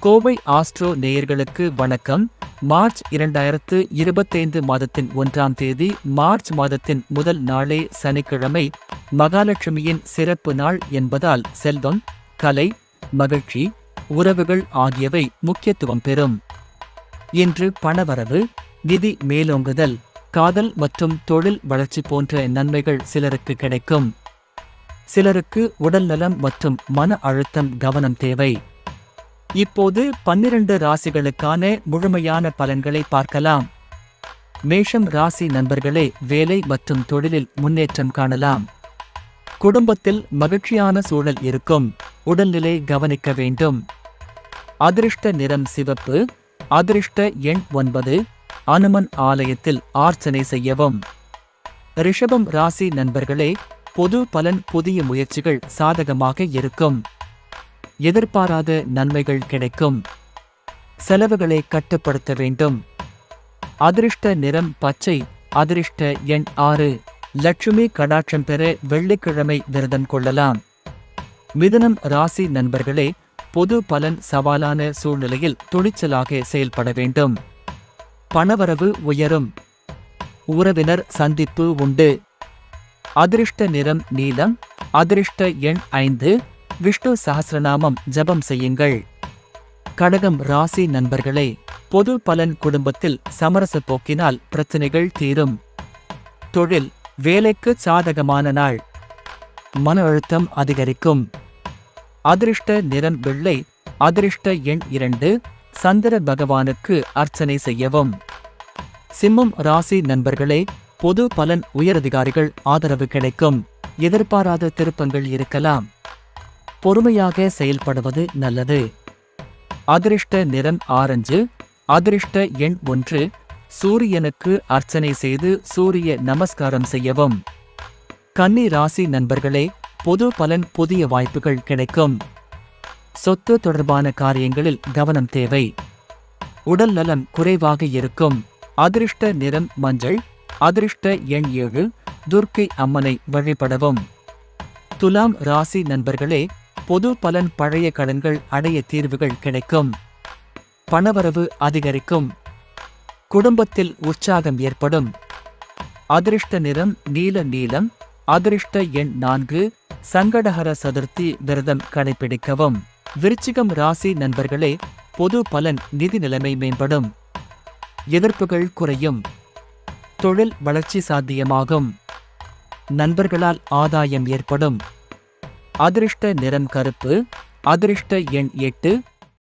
Kovai astro நேயர்களுக்கு வணக்கம். March இரண்டாயிரத்து இருபத்தைந்து மாதத்தின் ஒன்றாம் தேதி மார்ச் மாதத்தின் முதல் நாளே சனிக்கிழமை மகாலட்சுமியின் சிறப்பு நாள் என்பதால் செல்வம் கலை மகிழ்ச்சி உறவுகள் ஆகியவை முக்கியத்துவம் பெறும். இன்று பணவரவு நிதி மேலோங்குதல் காதல் மற்றும் தொழில் வளர்ச்சி போன்ற நன்மைகள் சிலருக்கு கிடைக்கும். சிலருக்கு உடல்நலம் மற்றும் மன அழுத்தம் கவனம் தேவை. இப்போது பன்னிரண்டு ராசிகளுக்கான முழுமையான பலன்களை பார்க்கலாம். மேஷம் ராசி நண்பர்களே வேலை மற்றும் தொழிலில் முன்னேற்றம் காணலாம். குடும்பத்தில் மகிழ்ச்சியான சூழல் இருக்கும். உடல்நிலை கவனிக்க வேண்டும். அதிர்ஷ்ட நிறம் சிவப்பு அதிர்ஷ்ட எண் ஒன்பது அனுமன் ஆலயத்தில் ஆர்ச்சனை செய்யவும். ரிஷபம் ராசி நண்பர்களே பொது பலன் புதிய முயற்சிகள் சாதகமாக இருக்கும். எதிர்பாராத நன்மைகள் கிடைக்கும். செலவுகளை கட்டுப்படுத்த வேண்டும். அதிர்ஷ்ட நிறம் பச்சை அதிர்ஷ்ட எண் ஆறு. லட்சுமி கடாட்சம் பெற வெள்ளிக்கிழமை விரதம் கொள்ளலாம். மிதுனம் ராசி நண்பர்களே பொது பலன் சவாலான சூழ்நிலையில் துணிச்சலாக செயல்பட வேண்டும். பணவரவு உயரும். உறவினர் சந்திப்பு உண்டு. அதிர்ஷ்ட நிறம் நீலம் அதிர்ஷ்ட எண் ஐந்து. விஷ்ணு சஹஸ்ரநாமம் ஜபம் செய்யுங்கள். கடகம் ராசி நண்பர்களே பொது பலன் குடும்பத்தில் சமரச போக்கினால் பிரச்சனைகள் தீரும். தொழில் வேலைக்கு சாதகமான நாள். மன அழுத்தம் அதிகரிக்கும். அதிர்ஷ்ட நிறம் வெள்ளை அதிர்ஷ்ட எண் இரண்டு சந்திர பகவானுக்கு அர்ச்சனை செய்யவும். சிம்மம் ராசி நண்பர்களே பொது பலன் உயரதிகாரிகள் ஆதரவு கிடைக்கும். எதிர்பாராத திருப்பங்கள் இருக்கலாம். பொறுமையாக செயல்படுவது நல்லது. அதிர்ஷ்ட நிறம் ஆரஞ்சு அதிர்ஷ்ட எண் ஒன்று சூரியனுக்கு அர்ச்சனை செய்து சூரிய நமஸ்காரம் செய்யவும். கன்னி ராசி நண்பர்களே பொது பலன் புதிய வாய்ப்புகள் கிடைக்கும். சொத்து தொடர்பான காரியங்களில் கவனம் தேவை. உடல் நலம் குறைவாக இருக்கும். அதிர்ஷ்ட நிறம் மஞ்சள் அதிர்ஷ்ட எண் ஏழு துர்க்கை அம்மனை வழிபடவும். துலாம் ராசி நண்பர்களே பொது பலன் பழைய கடன்கள் அடைய தீர்வுகள் கிடைக்கும். பணவரவு அதிகரிக்கும். குடும்பத்தில் உற்சாகம் ஏற்படும். அதிர்ஷ்ட நிறம் நீல நீலம் அதிர்ஷ்ட எண் நான்கு சங்கடஹர சதுர்த்தி விரதம் கடைபிடிக்கவும். விருச்சிகம் ராசி நண்பர்களே பொது பலன் நிதி நிலைமை மேம்படும். எதிர்ப்புகள் குறையும். தொழில் வளர்ச்சி சாத்தியமாகும். நண்பர்களால் ஆதாயம் ஏற்படும். அதிர்ஷ்ட நிறம் கருப்பு அதிர்ஷ்ட எண் எட்டு